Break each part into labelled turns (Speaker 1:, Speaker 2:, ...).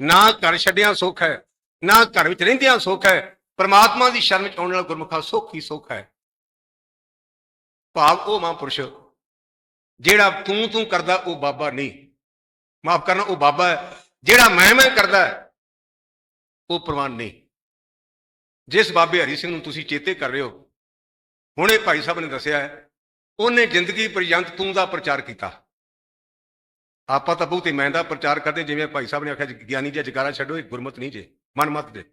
Speaker 1: ਨਾ ਘਰ ਛੱਡਿਆਂ ਸੁੱਖ ਹੈ, ਨਾ ਘਰ ਵਿੱਚ ਰਹਿੰਦਿਆਂ ਸੁੱਖ ਹੈ, ਪਰਮਾਤਮਾ ਦੀ ਸ਼ਰਨ ਵਿੱਚ ਆਉਣ ਨਾਲ ਗੁਰਮੁਖਾ ਸੁੱਖ ਹੀ ਸੁੱਖ ਹੈ। ਭਾਵ ਉਹ ਮਹਾਂਪੁਰਸ਼, ਜਿਹੜਾ ਤੂੰ ਤੂੰ ਕਰਦਾ ਉਹ ਬਾਬਾ ਨਹੀਂ। ਮਾਫ ਕਰਨਾ, ਉਹ ਬਾਬਾ ਹੈ, ਜਿਹੜਾ ਮੈਂ ਮੈਂ ਕਰਦਾ ਉਹ ਪ੍ਰਵਾਨ ਨਹੀਂ। ਜਿਸ ਬਾਬੇ ਹਰੀ ਸਿੰਘ ਨੂੰ ਤੁਸੀਂ ਚੇਤੇ ਕਰ ਰਹੇ ਹੋ, ਹੁਣੇ ਭਾਈ ਸਾਹਿਬ ਨੇ ਦੱਸਿਆ ਹੈ, ਉਹਨੇ ਜ਼ਿੰਦਗੀ ਪਰਯੰਤ ਤੂੰ ਦਾ ਪ੍ਰਚਾਰ ਕੀਤਾ। ਆਪਾਂ ਤਾਂ ਬਹੁਤ ਮੈਂ ਦਾ ਪ੍ਰਚਾਰ ਕਰਦੇ ਜਿਵੇਂ ਭਾਈ ਸਾਹਿਬ ਨੇ ਆਖਿਆ, ਗਿਆਨੀ ਜੀ, ਜਕਾਰਾ ਛੱਡੋ, ਇਹ ਗੁਰਮਤ ਨਹੀਂ ਜੇ ਮਨਮਤ ਦੇ।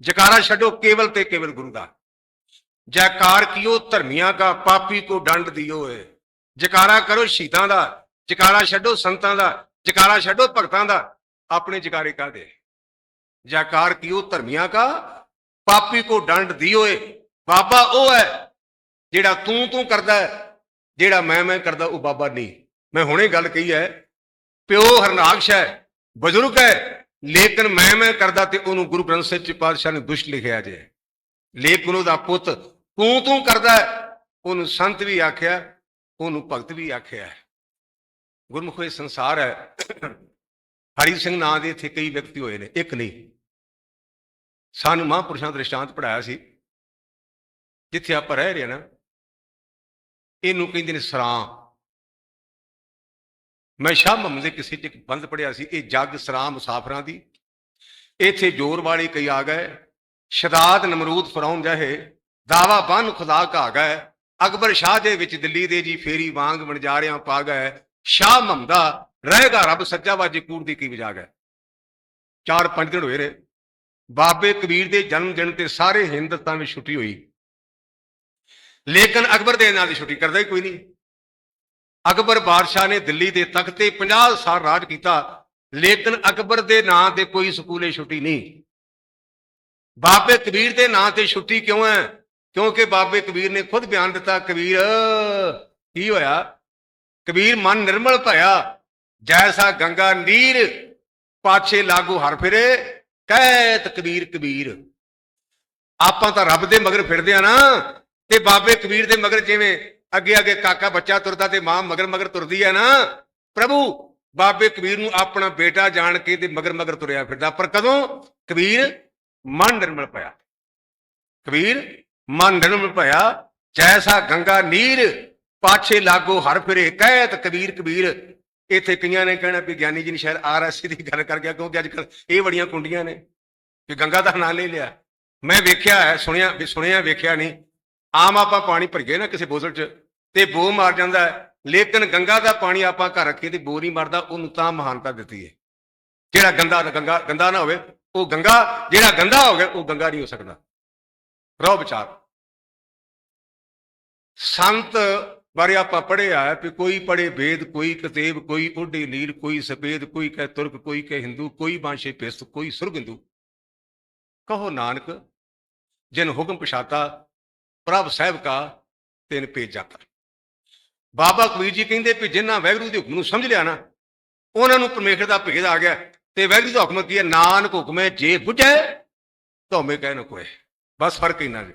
Speaker 1: ਜਕਾਰਾ ਛੱਡੋ, ਕੇਵਲ ਤੇ ਕੇਵਲ ਗੁਰੂ ਦਾ। ਜੈਕਾਰ ਕੀਓ ਧਰਮੀਆਂ ਕਾ, ਪਾਪੀ ਕੋ ਡੰਡ ਦਿਓ ਏ। ਜਕਾਰਾ ਕਰੋ ਸ਼ਹੀਦਾਂ ਦਾ, ਜਕਾਰਾ ਛੱਡੋ ਸੰਤਾਂ ਦਾ, ਜਕਾਰਾ ਛੱਡੋ ਭਗਤਾਂ ਦਾ, ਆਪਣੇ ਜਕਾਰੇ ਕਾਦੇ ਜੈਕਾਰ ਕੀਓ ਧਰਮੀਆਂ ਕਾ, ਪਾਪੀ ਕੋ ਡੰਡ ਦਿਓ ਏ। ਬਾਬਾ ਉਹ ਹੈ ਜਿਹੜਾ ਤੂੰ ਤੂੰ ਕਰਦਾ ਜਿਹੜਾ ਮੈਂ ਮੈਂ ਕਰਦਾ, ਉਹ ਬਾਬਾ ਨਹੀਂ। ਮੈਂ ਹੁਣੇ ਗੱਲ ਕਹੀ ਹੈ ਪਿਓ ਹਰਨਾਕਸ਼ ਹੈ, ਬਜ਼ੁਰਗ ਹੈ, ਲੇਕਿਨ ਮੈਂ ਮੈਂ ਕਰਦਾ ਤੇ ਉਹਨੂੰ ਗੁਰੂ ਗ੍ਰੰਥ ਸਾਹਿਬ ਜੀ ਪਾਤਸ਼ਾਹ ਨੇ ਦੁਸ਼ਟ ਲਿਖਿਆ ਜੇ। ਲੇਕਿਨ ਉਹਦਾ ਪੁੱਤ ਤੂੰ ਤੂੰ ਕਰਦਾ ਉਹਨੂੰ ਸੰਤ ਵੀ ਆਖਿਆ, ਉਹਨੂੰ ਭਗਤ ਵੀ ਆਖਿਆ ਗੁਰਮੁਖ, ਇਹ ਸੰਸਾਰ ਹੈ। ਹਰੀ ਸਿੰਘ ਨਾਂ ਦੇ ਇੱਥੇ ਕਈ ਵਿਅਕਤੀ ਹੋਏ ਨੇ, ਇੱਕ ਨਹੀਂ। ਸਾਨੂੰ ਮਹਾਂਪੁਰਸ਼ਾਂ ਦਾ ਦ੍ਰਿਸ਼ਟਾਂਤ ਪੜਾਇਆ ਸੀ। ਜਿੱਥੇ ਆਪਾਂ ਰਹਿ ਰਹੇ ਹਾਂ ਨਾ, ਇਹਨੂੰ ਕਹਿੰਦੇ ਨੇ ਸਰਾਂ। ਮੈਂ ਸ਼ਾਹ ਮੁਹੰਮਦ ਦੇ ਕਿਸੇ ਚ ਇੱਕ ਬੰਦ ਪੜਿਆ ਸੀ, ਇਹ ਜੱਗ ਸਰਾਂ ਮੁਸਾਫਰਾਂ ਦੀ। ਇੱਥੇ ਜੋਰ ਵਾਲੇ ਕਈ ਆ ਗਏ, ਸ਼ਦਾਦ ਨਮਰੂਦ ਫਰੌਨ ਜਹੇ, ਦਾਵਾ ਬੰਨ ਖੁਦਾ ਕਾ ਗਏ, ਅਕਬਰ ਸ਼ਾਹ ਦੇ ਵਿੱਚ ਦਿੱਲੀ ਦੇ ਜੀ ਫੇਰੀ ਵਾਂਗ ਵਣਜਾਰਿਆਂ ਪਾ ਗਏ, ਸ਼ਾਹ ਮਮਦਾ ਰਹੇਗਾ ਰੱਬ ਸੱਚਾ ਵਾਜੀ ਕੂੜ ਦੀ ਕੀ ਵਜਾ ਗਏ। ਚਾਰ ਪੰਜ ਦਿਨ ਹੋਏ ਰੇ ਬਾਬੇ ਕਬੀਰ ਦੇ ਜਨਮ ਦਿਨ ਤੇ ਸਾਰੇ ਹਿੰਦੁਸਤਾਨ ਵਿੱਚ ਛੁੱਟੀ ਹੋਈ। ਲੇਕਿਨ ਅਕਬਰ ਦੇ ਨਾਂ ਦੀ ਛੁੱਟੀ ਕਰਦਾ ਹੀ ਕੋਈ ਨਹੀਂ। ਅਕਬਰ ਬਾਦਸ਼ਾਹ ਨੇ ਦਿੱਲੀ ਦੇ ਤਖਤ ਤੇ 50 ਸਾਲ ਰਾਜ ਕੀਤਾ। ਲੇਕਿਨ ਅਕਬਰ ਦੇ ਨਾਂ ਤੇ ਕੋਈ ਸਕੂਲੇ ਛੁੱਟੀ ਨਹੀਂ। ਬਾਬੇ ਕਬੀਰ ਦੇ ਨਾਂ ਤੇ ਛੁੱਟੀ ਕਿਉਂ ਹੈ? ਕਿਉਂਕਿ ਬਾਬੇ ਕਬੀਰ ਨੇ ਖੁਦ ਬਿਆਨ ਦਿੱਤਾ, ਕਬੀਰ, ਕੀ ਹੋਇਆ? ਕਬੀਰ ਮਨ ਨਿਰਮਲ ਭਇਆ ਜੈਸਾ ਗੰਗਾ ਨੀਰ ਪਾਛੇ ਲਾਗੂ ਹਰ ਫਿਰੇ, ਕਹਿਤ ਕਬੀਰ ਕਬੀਰ। ਆਪਾਂ ਤਾਂ ਰੱਬ ਦੇ ਮਗਰ ਫਿਰਦੇ ਆ ਨਾ। ਤੇ ਬਾਬੇ ਕਬੀਰ ਦੇ ਮਗਰ ਜਿਵੇਂ ਅੱਗੇ ਅੱਗੇ ਕਾਕਾ ਬੱਚਾ ਤੁਰਦਾ ਤੇ ਮਾਂ ਮਗਰ ਮਗਰ ਤੁਰਦੀ ਹੈ ਨਾ। ਪ੍ਰਭੂ, ਬਾਬੇ ਕਬੀਰ ਨੂੰ ਆਪਣਾ ਬੇਟਾ ਜਾਣ ਕੇ ਤੇ ਮਗਰ ਮਗਰ ਤੁਰਿਆ ਫਿਰਦਾ। ਪਰ ਕਦੋਂ? ਕਬੀਰ, ਮਨ ਨਿਰਮਲ ਪਿਆ ਕਬੀਰ, ਮਨ ਨਿਰਮਲ ਭਇਆ। ਜੈਸਾ ਗੰਗਾ ਨੀਰ ਪਾਛੇ ਲਾਗੋ ਹਰ ਫਿਰੇ ਕਹਿਤ। ਕਬੀਰ ਕਬੀਰ, ਇੱਥੇ ਕਈਆਂ ਨੇ ਕਹਿਣਾ ਵੀ ਗਿਆਨੀ ਜੀ ਨੇ ਸ਼ਾਇਦ ਆਰਐਸਸੀ ਦੀ ਗੱਲ ਕਰ ਗਿਆ, ਕਿਉਂਕਿ ਅੱਜ ਕੱਲ ਇਹ ਬੜੀਆਂ ਕੁੰਡੀਆਂ ਨੇ। ਕਿ ਗੰਗਾ ਦਾ ਨਾਂ ਲੈ ਲਿਆ। ਮੈਂ ਵੇਖਿਆ ਹੈ, ਸੁਣਿਆ ਵੀ ਸੁਣਿਆ, ਵੇਖਿਆ ਨਹੀਂ। ਆਮ ਆਪਾਂ ਪਾਣੀ ਭਰੀਏ ਨਾ ਕਿਸੇ ਬੋਤਲ 'ਚ, ਤੇ ਬੋ ਮਾਰ ਜਾਂਦਾ ਲੇਕਿਨ ਗੰਗਾ ਦਾ ਪਾਣੀ ਆਪਾਂ ਘਰ ਰੱਖੀਏ ਤੇ ਬੋ ਨਹੀਂ ਮਰਦਾ, ਉਹਨੂੰ ਤਾਂ ਮਹਾਨਤਾ ਦਿੱਤੀ ਹੈ। ਜਿਹੜਾ ਗੰਦਾ, ਗੰਗਾ, ਗੰਦਾ ਨਾ ਹੋਵੇ, ਉਹ ਗੰਗਾ, ਜਿਹੜਾ ਗੰਦਾ ਹੋ ਗਿਆ ਉਹ ਗੰਗਾ ਨਹੀਂ ਹੋ ਸਕਦਾ। ਰੋ ਵਿਚਾਰ। ਸੰਤ ਬਾਰੇ ਆਪਾਂ ਪੜ੍ਹਿਆ ਹੈ ਕਿ ਕੋਈ ਪੜੇ ਵੇਦ, ਕੋਈ ਕਤੇਬ, ਕੋਈ ਉੱਡੇ ਲੀਰ ਕੋਈ ਸਫੇਦ, ਕੋਈ ਕਹੇ ਤੁਰਕ, ਕੋਈ ਕਹੇ ਹਿੰਦੂ, ਕੋਈ ਬਾਂਸ਼ੇ ਪਿਸਤ, ਕੋਈ ਸੁਰਗਿੰਦੂ। ਕਹੋ ਨਾਨਕ, ਜਿਨ ਹੁਕਮ ਪਛਾਤਾ ਪ੍ਰਭ ਸਾਹਿਬ ਕਾ ਤਿਨ ਪੇਜ ਜਾਤਾ ਬਾਬਾ ਕਬੀਰ ਜੀ ਕਹਿੰਦੇ ਵੀ ਜਿਨ੍ਹਾਂ ਵੈਗਰੂ ਦੇ ਹੁਕਮ ਨੂੰ ਸਮਝ ਲਿਆ ਨਾ, ਉਹਨਾਂ ਨੂੰ ਪਰਮੇਸ਼ਰ ਦਾ ਭੇਦ ਆ ਗਿਆ ਤੇ ਵੈਗਰੂ ਦਾ ਹੁਕਮ ਕੀ ਹੈ? ਨਾਨਕ ਹੁਕਮ ਹੈ, ਜੇ ਬੁਝੇ ਧੋਮੇ ਕਹਿ ਨਾ ਕੋਏ। ਬਸ ਫ਼ਰਕ ਇੰਨਾ ਜੀ।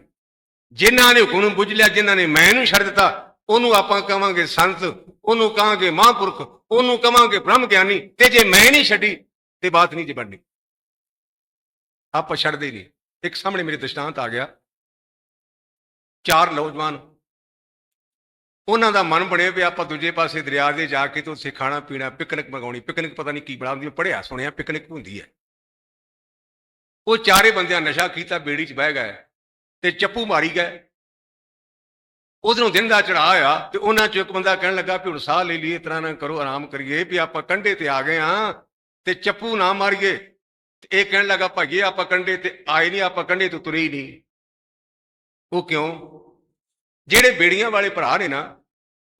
Speaker 1: ਜਿਨ੍ਹਾਂ ਨੇ ਹੁਕਮ ਨੂੰ ਬੁੱਝ ਲਿਆ, ਜਿਨ੍ਹਾਂ ਨੇ ਮੈਂ ਨੂੰ ਛੱਡ ਦਿੱਤਾ, ਉਹਨੂੰ ਆਪਾਂ ਕਹਾਂਗੇ ਸੰਤ, ਉਹਨੂੰ ਕਹਾਂਗੇ ਮਹਾਂਪੁਰਖ, ਉਹਨੂੰ ਕਵਾਂਗੇ ਬ੍ਰਹਮ ਗਿਆਨੀ ਤੇ ਜੇ ਮੈਂ ਨਹੀਂ ਛੱਡੀ ਤੇ ਬਾਤ ਨਹੀਂ ਜੇ ਬਣਨੀ। ਆਪਾਂ ਛੱਡਦੇ ਹੀ ਨਹੀਂ। ਇੱਕ ਸਾਹਮਣੇ ਮੇਰੇ ਦ੍ਰਿਸ਼ਟਾਂਤ ਆ ਗਿਆ। ਚਾਰ ਨੌਜਵਾਨ। ਉਹਨਾਂ ਦਾ ਮਨ ਬਣਿਆ ਵੀ ਆਪਾਂ ਦੂਜੇ ਪਾਸੇ ਦਰਿਆ ਦੇ ਜਾ ਕੇ ਤੇ ਉੱਥੇ ਖਾਣਾ ਪੀਣਾ, ਪਿਕਨਿਕ ਮਗਾਉਣੀ। ਪਿਕਨਿਕ ਪਤਾ ਨਹੀਂ ਕੀ ਬਣਾਉਂਦੀ ਪੜਿਆ ਸੁਣਿਆ ਪਿਕਨਿਕ ਹੁੰਦੀ ਹੈ। ਉਹ ਚਾਰੇ ਬੰਦਿਆਂ ਨਸ਼ਾ ਕੀਤਾ, ਬੇੜੀ 'ਚ ਬਹਿ ਗਏ ਤੇ ਚੱਪੂ ਮਾਰੀ ਗਏ। ਉਧਰੋਂ ਦਿਨ ਦਾ ਚੜਾ ਆ ਤੇ ਉਹਨਾਂ ਚੋਂ ਇੱਕ ਬੰਦਾ ਕਹਿਣ ਲੱਗਾ ਵੀ ਹੁਣ ਸਾਹ ਲੈ ਲਈਏ ਤਰ੍ਹਾਂ ਨਾ ਕਰੋ, ਆਰਾਮ ਕਰੀਏ ਵੀ ਆਪਾਂ ਕੰਢੇ ਤੇ ਆ ਗਏ ਆ ਤੇ ਚੱਪੂ ਨਾ ਮਾਰੀਏ। ਇਹ ਕਹਿਣ ਲੱਗਾ ਭਾਈਏ ਆਪਾਂ ਕੰਢੇ ਤੇ ਆਏ ਨਹੀਂ, ਆਪਾਂ ਕੰਢੇ ਤੋਂ ਤੁਰੇ ਹੀ ਨਹੀਂ। ਉਹ ਕਿਉਂ? ਜਿਹੜੇ ਬੇੜੀਆਂ ਵਾਲੇ ਭਰਾ ਨੇ ਨਾ,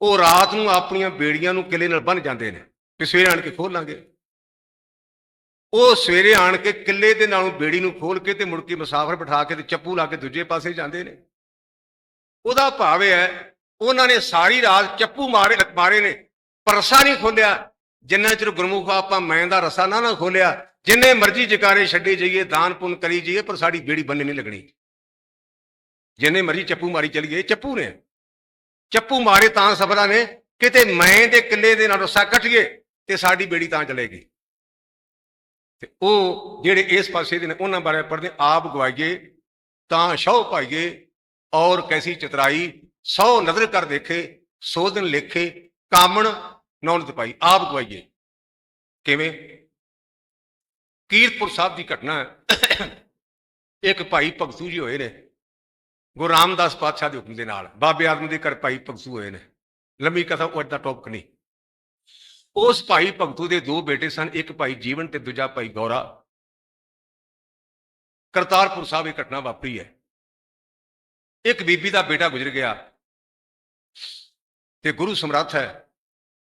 Speaker 1: ਉਹ ਰਾਤ ਨੂੰ ਆਪਣੀਆਂ ਬੇੜੀਆਂ ਨੂੰ ਕਿਲੇ ਨਾਲ ਬੰਨ ਜਾਂਦੇ ਨੇ ਤੇ ਸਵੇਰੇ ਆਣ ਕੇ ਖੋਲ ਲਾਂਗੇ। ਉਹ ਸਵੇਰੇ ਆਣ ਕੇ ਕਿੱਲੇ ਦੇ ਨਾਲੋਂ ਬੇੜੀ ਨੂੰ ਖੋਲ ਕੇ ਤੇ ਮੁੜ ਕੇ ਮੁਸਾਫਰ ਬਿਠਾ ਕੇ ਤੇ ਚੱਪੂ ਲਾ ਕੇ ਦੂਜੇ ਪਾਸੇ ਜਾਂਦੇ ਨੇ। ਉਹਦਾ ਭਾਵ ਇਹ ਹੈ, ਉਹਨਾਂ ਨੇ ਸਾਰੀ ਰਾਤ ਚੱਪੂ ਮਾਰੇ ਮਾਰੇ ਨੇ, ਪਰ ਰਸਾ ਨਹੀਂ ਖੋਲਿਆ ਜਿੰਨਾ ਚਿਰ ਗੁਰਮੁਖ ਆਪਾਂ ਮੈਂ ਦਾ ਰਸਾ ਨਾ ਨਾ ਖੋਲਿਆ ਜਿੰਨੇ ਮਰਜ਼ੀ ਜਕਾਰੇ ਛੱਡੇ ਜਾਈਏ, ਦਾਨ ਪੁੰਨ ਕਰੀ ਜਾਈਏ, ਪਰ ਸਾਡੀ ਬੇੜੀ ਬੰਨੇ ਨਹੀਂ ਲੱਗਣੀ। ਜਿੰਨੇ ਮਰਜ਼ੀ ਚੱਪੂ ਮਾਰੀ ਚਲੀਏ ਚੱਪੂ ਨੇ। ਚੱਪੂ ਮਾਰੇ ਤਾਂ ਸਬਰਾਂ ਨੇ, ਕਿਤੇ ਮੈਂ ਦੇ ਕਿੱਲੇ ਦੇ ਨਾਲ ਰਸਾ ਕੱਟ ਗਏ ਤੇ ਸਾਡੀ ਬੇੜੀ ਤਾਂ ਚਲੇਗੀ। ਤੇ ਉਹ ਜਿਹੜੇ ਇਸ ਪਾਸੇ ਦੇ ਨੇ, ਉਹਨਾਂ ਬਾਰੇ ਪੜ੍ਹਦੇ, ਆਪ ਗਵਾਈਏ, ਤਾਂ ਸ਼ੌ ਪਾਈਏ, ਔਰ ਕੈਸੀ ਚਤਰਾਈ, ਸੌ ਨਜ਼ਰ ਕਰ ਦੇਖੇ, ਸੋ ਦਿਨ ਲੇਖੇ, ਕਾਮਣ ਨੌਨਤ ਪਾਈ, ਆਪ ਗਵਾਈਏ। ਕਿਵੇਂ? ਕੀਰਤਪੁਰ ਸਾਹਿਬ ਦੀ ਘਟਨਾ ਇੱਕ ਭਾਈ ਭਗਤੂ ਜੀ ਹੋਏ ਨੇ ਗੁਰੂ ਰਾਮਦਾਸ ਪਾਤਸ਼ਾਹ ਦੇ ਹੁਕਮ ਦੇ ਨਾਲ ਬਾਬੇ ਆਦਮ ਦੇ ਘਰ ਭਾਈ ਭਗਤੂ ਹੋਏ ਨੇ। ਲੰਮੀ ਕਥਾ, ਉਹ ਅੱਜ ਦਾ ਟੌਪਿਕ ਨਹੀਂ। ਉਸ ਭਾਈ ਭਗਤੂ ਦੇ ਦੋ ਬੇਟੇ ਸਨ, ਇੱਕ ਭਾਈ ਜੀਵਨ ਤੇ ਦੂਜਾ ਭਾਈ ਗੌਰਾ। ਕਰਤਾਰਪੁਰ ਸਾਹਿਬ ਇਹ ਘਟਨਾ ਵਾਪਰੀ ਹੈ। ਇੱਕ ਬੀਬੀ ਦਾ ਬੇਟਾ ਗੁਜ਼ਰ ਗਿਆ ਤੇ ਗੁਰੂ ਸਮਰੱਥ ਹੈ,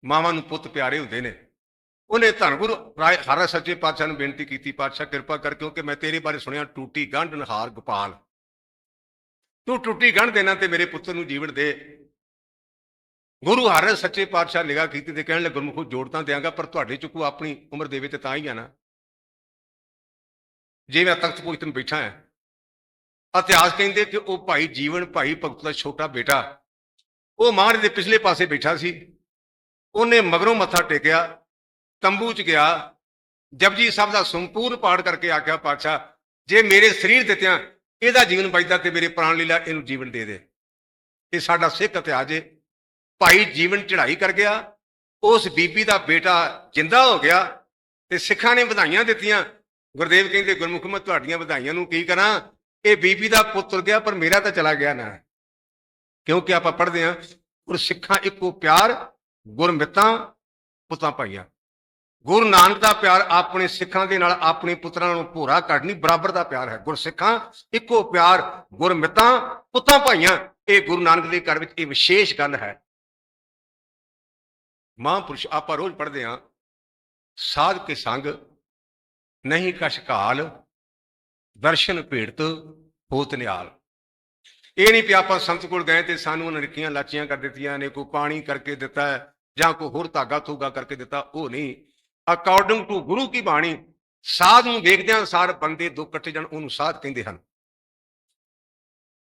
Speaker 1: ਮਾਵਾਂ ਨੂੰ ਪੁੱਤ ਪਿਆਰੇ ਹੁੰਦੇ ਨੇ। ਉਹਨੇ ਧੰਨ ਗੁਰੂ ਰਾਏ ਹਰ ਸੱਚੇ ਪਾਤਸ਼ਾਹ ਨੂੰ ਬੇਨਤੀ ਕੀਤੀ, ਪਾਤਸ਼ਾਹ ਕਿਰਪਾ ਕਰ ਕਿਉਂਕਿ ਮੈਂ ਤੇਰੇ ਬਾਰੇ ਸੁਣਿਆ, ਟੂਟੀ, ਗੰਢ ਨਹਾਰ ਗੋਪਾਲ। ਤੂੰ ਟੁੱਟੀ ਗੰਢ ਦੇਣਾ ਤੇ ਮੇਰੇ ਪੁੱਤਰ ਨੂੰ ਜੀਵਨ ਦੇ। ਗੁਰੂ ਹਰ ਸੱਚੇ ਪਾਤਸ਼ਾਹ ਨਿਗਾਹ ਕੀਤੀ ਤੇ ਕਹਿਣ ਲੱਗੇ, ਗੁਰਮੁਖੋ, ਜੋੜ ਤਾਂ ਦਿਆਂਗਾ, ਪਰ ਤੁਹਾਡੇ ਚ ਕੋਈ ਆਪਣੀ ਉਮਰ ਦੇਵੇ ਤੇ ਤਾਂ ਹੀ ਆ ਨਾ। ਜੇ ਮੈਂ ਤਖਤ ਪੁੱਛ ਤੇ ਬੈਠਾ ਹਾਂ, ਇਤਿਹਾਸ ਕਹਿੰਦੇ ਕਿ ਉਹ ਭਾਈ ਜੀਵਨ, ਭਾਈ ਭਗਤ ਦਾ ਛੋਟਾ ਬੇਟਾ, ਉਹ ਮਹਾਰਾਜ ਦੇ ਪਿਛਲੇ ਪਾਸੇ ਬੈਠਾ ਸੀ। ਉਹਨੇ ਮਗਰੋਂ ਮੱਥਾ ਟੇਕਿਆ, ਤੰਬੂ ਚ ਗਿਆ। ਜਪਜੀ ਸਾਹਿਬ ਦਾ ਸੰਪੂਰਨ ਪਾਠ ਕਰਕੇ ਆਖਿਆ, ਪਾਤਸ਼ਾਹ, ਜੇ ਮੇਰੇ ਸਰੀਰ ਦਿੱਤਿਆਂ ਇਹਦਾ ਜੀਵਨ ਬਚਦਾ ਤੇ ਮੇਰੇ ਪ੍ਰਾਣ ਲੀਲਾ ਇਹਨੂੰ ਜੀਵਨ ਦੇ ਦੇ। ਇਹ ਸਾਡਾ ਸਿੱਖ ਇਤਿਹਾਸ ਹੈ ਭਾਈ ਜੀਵਨ ਚੜ੍ਹਾਈ ਕਰ ਗਿਆ। ਉਸ ਬੀਬੀ ਦਾ ਬੇਟਾ ਜਿੰਦਾ ਹੋ ਗਿਆ। ਤੇ ਸਿੱਖਾਂ ਨੇ ਵਧਾਈਆਂ ਦਿੱਤੀਆਂ। ਗੁਰਦੇਵ ਕਹਿੰਦੇ, ਗੁਰਮੁਖ ਮੈਂ ਤੁਹਾਡੀਆਂ ਵਧਾਈਆਂ ਨੂੰ ਕੀ ਕਰਾਂ? ਇਹ ਬੀਬੀ ਦਾ ਪੁੱਤਰ ਗਿਆ, ਪਰ ਮੇਰਾ ਤਾਂ ਚਲਾ ਗਿਆ ਨਾ। ਕਿਉਂਕਿ ਆਪਾਂ ਪੜ੍ਹਦੇ ਹਾਂ ਗੁਰ ਸਿੱਖਾਂ ਇੱਕੋ ਪਿਆਰ, ਗੁਰਮਿੱਤਾਂ, ਪੁੱਤਾਂ ਭਾਈਆਂ। ਗੁਰੂ ਨਾਨਕ ਦਾ ਪਿਆਰ ਆਪਣੇ ਸਿੱਖਾਂ ਦੇ ਨਾਲ ਆਪਣੇ ਪੁੱਤਰਾਂ ਨੂੰ ਭੋਰਾ ਕੱਢਣੀ ਬਰਾਬਰ ਦਾ ਪਿਆਰ ਹੈ। ਗੁਰਸਿੱਖਾਂ, ਇੱਕੋ ਪਿਆਰ, ਗੁਰਮਿਤਾਂ, ਪੁੱਤਾਂ, ਭਾਈਆਂ, ਇਹ ਗੁਰੂ ਨਾਨਕ ਦੇ ਘਰ ਵਿੱਚ ਇਹ ਵਿਸ਼ੇਸ਼ ਗੱਲ ਹੈ। ਮਹਾਂਪੁਰਸ਼ ਆਪਾਂ ਰੋਜ਼ ਪੜ੍ਹਦੇ ਹਾਂ, ਸਾਧ ਕੇ ਸੰਗ, ਨਹੀਂ ਕਛ ਕਾਲ ਦਰਸ਼ਨ ਭੇੜਤ ਹੋਤ ਨਿਹਾਲ। ਇਹ ਨਹੀਂ ਪਿਆ ਆਪਾਂ ਸੰਤ ਕੋਲ ਗਏ ਤੇ ਸਾਨੂੰ ਉਹਨਾਂ ਨਿੱਕੀਆਂ ਲਾਚੀਆਂ ਕਰ ਦਿੱਤੀਆਂ ਨੇ, ਕੋਈ ਪਾਣੀ ਕਰਕੇ ਦਿੱਤਾ ਜਾਂ ਕੋਈ ਹੋਰ ਧਾਗਾ ਥੂਗਾ ਕਰਕੇ ਦਿੱਤਾ, ਉਹ ਨਹੀਂ। ਅਕੋਰਡਿੰਗ ਟੂ ਗੁਰੂ ਕੀ ਬਾਣੀ, ਸਾਧ ਨੂੰ ਵੇਖਦਿਆਂ ਸਾਰ ਬੰਦੇ ਦੋ ਇਕੱਠੇ ਜਣ, ਉਹਨੂੰ ਸਾਧ ਕਹਿੰਦੇ ਹਨ।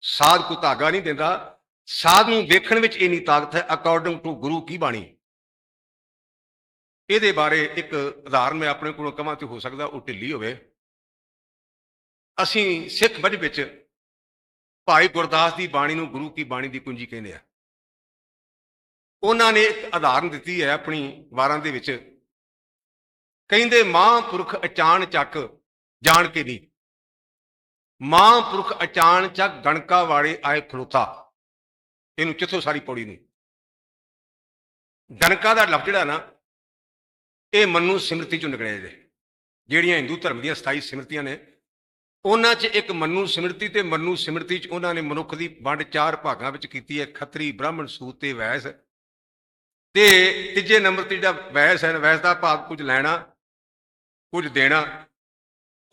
Speaker 1: ਸਾਧ ਕੋ ਧਾਗਾ ਨਹੀਂ ਦਿੰਦਾ। ਸਾਧ ਨੂੰ ਵੇਖਣ ਵਿੱਚ ਇਨੀ ਤਾਕਤ ਹੈ ਅਕੋਰਡਿੰਗ ਟੂ ਗੁਰੂ ਕੀ ਬਾਣੀ। ਇਹਦੇ ਬਾਰੇ ਇੱਕ ਉਦਾਹਰਨ ਮੈਂ ਆਪਣੇ ਕੋਲੋਂ ਕਵਾਂ ਤੇ ਹੋ ਸਕਦਾ, ਉਹ ਢਿੱਲੀ ਹੋਵੇ। ਅਸੀਂ ਸਿੱਖ ਮੱਝ ਵਿੱਚ ਭਾਈ ਗੁਰਦਾਸ ਦੀ ਬਾਣੀ ਨੂੰ ਗੁਰੂ ਕੀ ਬਾਣੀ ਦੀ ਕੁੰਜੀ ਕਹਿੰਦੇ ਆ। ਉਹਨਾਂ ਨੇ ਇੱਕ ਉਦਾਹਰਨ ਦਿੱਤੀ ਹੈ ਆਪਣੀ ਵਾਰਾਂ ਦੇ ਵਿੱਚ। ਕਹਿੰਦੇ ਮਹਾਂਪੁਰਖ ਅਚਾਨ ਚੱਕ, ਜਾਣ ਕੇ ਨਹੀਂ ਮਹਾਂਪੁਰਖ ਅਚਾਨ ਚੱਕ ਗਣਕਾ ਵਾਲੇ ਆਏ ਖਲੋਤਾ। ਇਹਨੂੰ ਚਿੱਥੋਂ ਸਾਰੀ ਪੌੜੀ ਨੂੰ। ਗਣਕਾ ਦਾ ਲਫ਼ਜ਼ ਜਿਹੜਾ ਨਾ, ਇਹ ਮੰਨੂ ਸਿਮਰਤੀ ਚੋਂ ਨਿਕਲਿਆ ਜੇ ਜਿਹੜੀਆਂ ਹਿੰਦੂ ਧਰਮ ਦੀਆਂ 27 ਸਿਮਰਤੀਆਂ ਨੇ, ਉਹਨਾਂ 'ਚ ਇੱਕ ਮੰਨੂ ਸਿਮਰਤੀ ਤੇ ਮਨੂ ਸਿਮਰਤੀ 'ਚ ਉਹਨਾਂ ਨੇ ਮਨੁੱਖ ਦੀ ਵੰਡ ਚਾਰ ਭਾਗਾਂ ਵਿੱਚ ਕੀਤੀ ਹੈ, ਖੱਤਰੀ, ਬ੍ਰਾਹਮਣ, ਸੂਤ ਤੇ ਵੈਸ। ਤੇ ਤੀਜੇ ਨੰਬਰ ਤੇ ਜਿਹੜਾ ਵੈਸ ਹੈ, ਵੈਸ ਦਾ ਭਾਵ ਕੁਝ ਲੈਣਾ ਕੁਝ ਦੇਣਾ,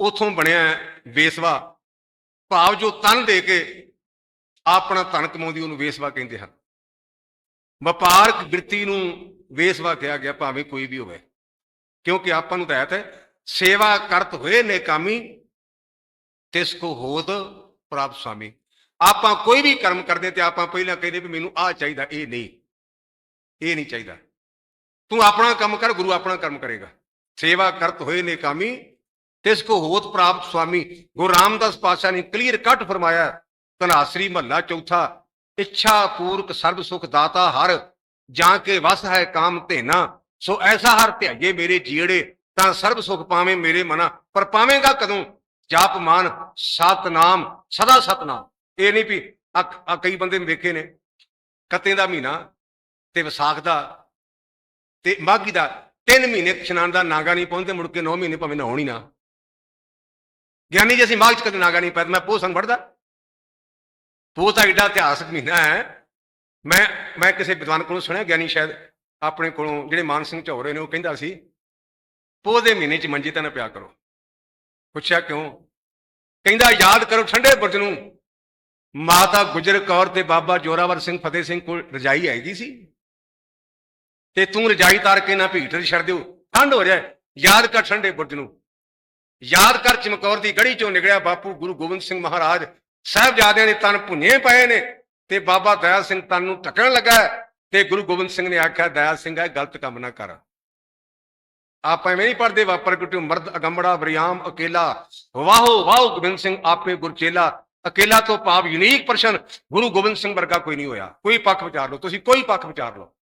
Speaker 1: ਉਥੋਂ ਬਣਿਆ ਵੇਸਵਾ। ਭਾਵ ਜੋ ਤਨ ਦੇ ਕੇ ਆਪਣਾ ਧਨ ਕਮਾਉਂਦੀ, ਉਹਨੂੰ ਵੇਸਵਾ ਕਹਿੰਦੇ ਹਨ। ਵਪਾਰਕ ਬਿਰਤੀ ਨੂੰ ਵੇਸਵਾ ਕਿਹਾ ਗਿਆ, ਭਾਵੇਂ ਕੋਈ ਵੀ ਹੋਵੇ। ਕਿਉਂਕਿ ਆਪਾਂ ਨੂੰ ਤਾਂ ਹੈ ਸੇਵਾ ਕਰਤ ਹੋਏ ਨੇਕਾਮੀ ਤਿਸ ਕੋ ਹੋਤ ਪ੍ਰਾਪਤ ਸੁਆਮੀ ਆਪਾਂ ਕੋਈ ਵੀ ਕਰਮ ਕਰਦੇ ਤੇ ਆਪਾਂ ਪਹਿਲਾਂ ਕਹਿੰਦੇ ਵੀ ਮੈਨੂੰ ਆਹ ਚਾਹੀਦਾ, ਇਹ ਨਹੀਂ। ਇਹ ਨਹੀਂ ਚਾਹੀਦਾ। ਤੂੰ ਆਪਣਾ ਕੰਮ ਕਰ, ਗੁਰੂ ਆਪਣਾ ਕੰਮ ਕਰੇਗਾ। ਸੇਵਾ ਕਰਤ ਹੋਏ ਨੇ ਕਾਮੀ, ਤਿਸ ਕੋ ਹੋਤ ਪ੍ਰਾਪਤ ਸੁਆਮੀ। ਗੁਰੂ ਰਾਮਦਾਸ ਪਾਤਸ਼ਾਹ ਨੇ ਕਲੀਅਰ ਕੱਟ ਫਰਮਾਇਆ ਤਨਾਸਰੀ ਮਹੱਲਾ ਚੌਥਾ, ਇੱਛਾ ਪੂਰਕ ਸਰਬ ਸੁਖ ਦਾਤਾ ਹਰ, ਜਾਂ ਕੇ ਵਸ ਹੈ ਕਾਮ ਧੇਨਾ। ਸੋ ਐਸਾ ਹਰ ਧਿਆਏ ਮੇਰੇ ਜੀੜੇ, ਤਾਂ ਸਰਬ ਸੁਖ ਪਾਵੇਂ ਮੇਰੇ ਮਨਾ। ਪਰ ਪਾਵੇਂਗਾ ਕਦੋਂ? ਜਾਪ ਮਾਨ, ਸਤਨਾਮ, ਸਦਾ ਸਤਨਾਮ। ਇਹ ਨਹੀਂ ਵੀ ਆ ਕਈ ਬੰਦੇ ਵੇਖੇ ਨੇ, ਕੱਤੇ ਦਾ ਮਹੀਨਾ, ਤੇ ਵਿਸਾਖ ਦਾ, ਤੇ ਮਾਘੀ ਦਾ ਤਿੰਨ ਮਹੀਨੇ ਇਸ਼ਨਾਨ ਦਾ ਨਾਗਾ ਨਹੀਂ ਪਹੁੰਚਦੇ ਮੁੜ ਕੇ 9 ਮਹੀਨੇ ਭਾਵੇਂ ਨਹਾਉਣ ਹੀ ਨਾ। ਗਿਆਨੀ ਜੀ, ਅਸੀਂ ਮਾਘ ਚ ਕਦੇ ਨਾਗਾ ਨਹੀਂ ਪੈਦਾ ਮੈਂ ਪੋਹ ਸੰਗ ਪੜਦਾ ਪੋਹ ਤਾਂ ਏਡਾ ਇਤਿਹਾਸਕ ਮਹੀਨਾ ਹੈ। ਮੈਂ ਮੈਂ ਕਿਸੇ ਵਿਦਵਾਨ ਕੋਲੋਂ ਸੁਣਿਆ, ਗਿਆਨੀ ਸ਼ਾਇਦ ਆਪਣੇ ਕੋਲੋਂ ਜਿਹੜੇ ਮਾਨ ਸਿੰਘ ਝੌਰੇ ਨੇ, ਉਹ ਕਹਿੰਦਾ ਸੀ, ਪੋਹ ਦੇ ਮਹੀਨੇ ਚ ਮੰਜੀ ਤਾਂ ਨਾ ਪਿਆ ਕਰੋ। ਪੁੱਛਿਆ ਕਿਉਂ? ਕਹਿੰਦਾ, ਯਾਦ ਕਰੋ ਠੰਡੇ ਬੁਰਜ ਨੂੰ। ਮਾਤਾ ਗੁਜਰ ਕੌਰ ਤੇ ਬਾਬਾ ਜੋਰਾਵਰ ਸਿੰਘ, ਫਤਿਹ ਸਿੰਘ ਕੋਲ ਰਜਾਈ ਹੈਗੀ ਸੀ। ਤੇ ਤੂੰ ਰਜਾਈ ਤਾਰ ਕੇ ਨਾ ਭੀਟਰ ਛੱਡ ਦਿਓ। ਠੰਡ ਹੋ ਜਾਏ। ਯਾਦ ਕਰ ਠੰਡੇ ਬੁਰਜ ਨੂੰ। ਯਾਦ ਕਰ ਚਮਕੌਰ ਦੀ ਗੜੀ ਚੋਂ ਨਿਕਲਿਆ ਬਾਪੂ ਗੁਰੂ ਗੋਬਿੰਦ ਸਿੰਘ ਮਹਾਰਾਜ। ਸਾਹਿਬਜ਼ਾਦਿਆਂ ਦੇ ਤਨ ਭੁੰਨੇ ਪਏ ਨੇ ਤੇ ਬਾਬਾ ਦਇਆ ਸਿੰਘ ਤਨ ਨੂੰ ਢੱਕਣ ਲੱਗਾ ਤੇ ਗੁਰੂ ਗੋਬਿੰਦ ਸਿੰਘ ਨੇ ਆਖਿਆ, ਦਇਆ ਸਿੰਘ, ਇਹ ਗਲਤ ਕੰਮ ਨਾ ਕਰ। ਆਪਾਂ ਐਵੇਂ ਨਹੀਂ ਪੜਦੇ ਵਾਪਰ ਕਿਟੂ ਮਰਦ ਅਗੰਬੜਾ ਵਰਿਆਮ ਅਕੇਲਾ। ਵਾਹੋ ਵਾਹੋ ਗੋਬਿੰਦ ਸਿੰਘ, ਆਪੇ ਗੁਰਚੇਲਾ। ਅਕੇਲਾ ਤੋਂ ਭਾਵ ਯੂਨੀਕ ਪਰਸਨ ਗੁਰੂ ਗੋਬਿੰਦ ਸਿੰਘ ਵਰਗਾ ਕੋਈ ਨਹੀਂ ਹੋਇਆ। ਕੋਈ ਪੱਖ ਵਿਚਾਰ ਲਓ, ਤੁਸੀਂ ਕੋਈ ਪੱਖ ਵਿਚਾਰ ਲਓ।